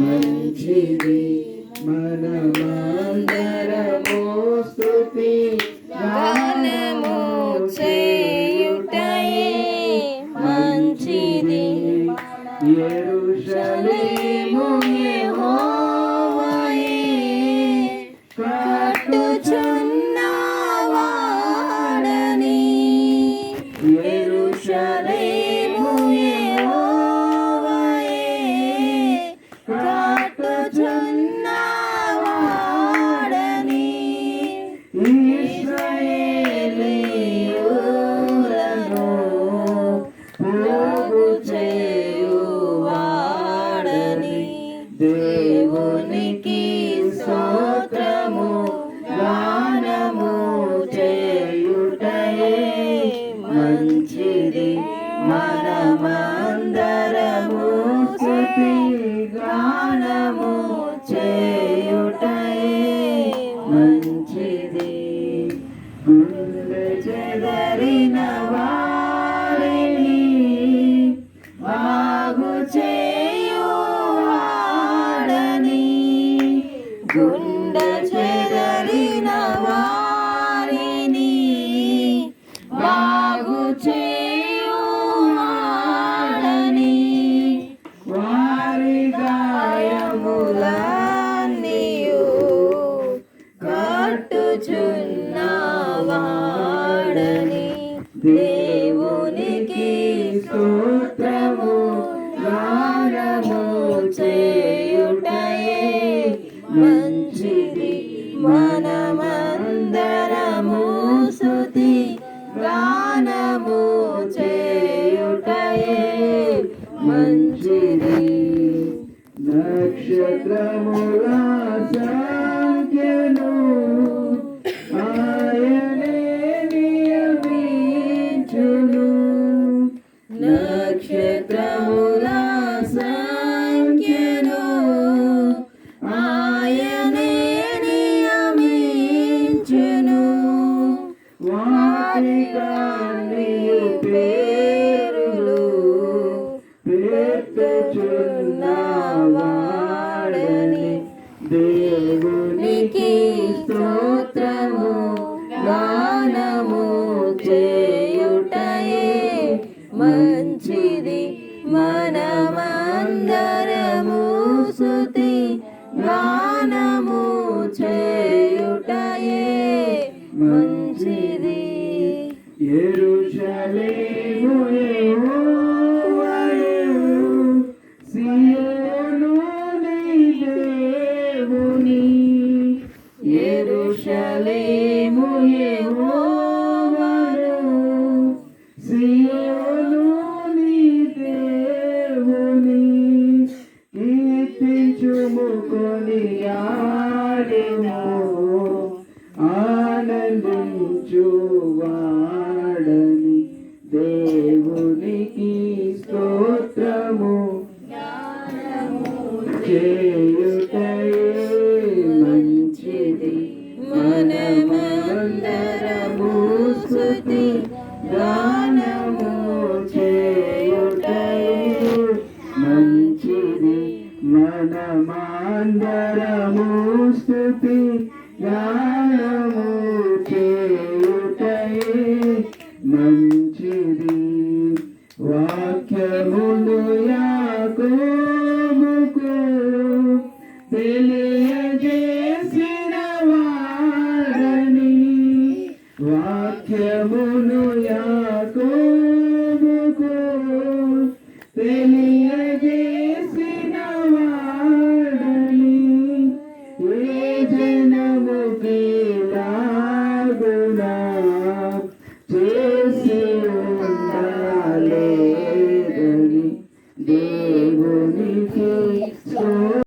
మంచిది మనమందరము స్తుతి గానము చేయుటయే మంచిది యెరూషలేము యెహోవాయే. కట్టుచున్నవాడని యెరూషలేము పోగు చేయువాడని దేవునికి స్తోత్రము గానము చేయుటయే మంచిది. మనమందరము స్తుతి గానము చేయుటయే మంచిది. గుండె చెదరిన వారిని బాగు చేయువాడని గుండె చెదరిన వారిని బాగు చేయువాడని వారి గాయములన్నీయు కట్టుచున్నవాడని దేవునికి స్తోత్రము మంచిది నక్షత్రముల సంఖ్యను ఆయనే నియమించును. నక్షత్రముల సంఖ్యను ఆయనే నియమించును. వారి కన్నీయు పేరులు దేవునికి స్తోత్రము గానము చేయుటయే మంచిది. మా చుముకొని కొనియాడెము ఆనందించువా గానము చేయుటయే మంచిది. వాక్యమును యాకోబుకు తెలియజేసిన వాడని వాక్యమును యా Sim.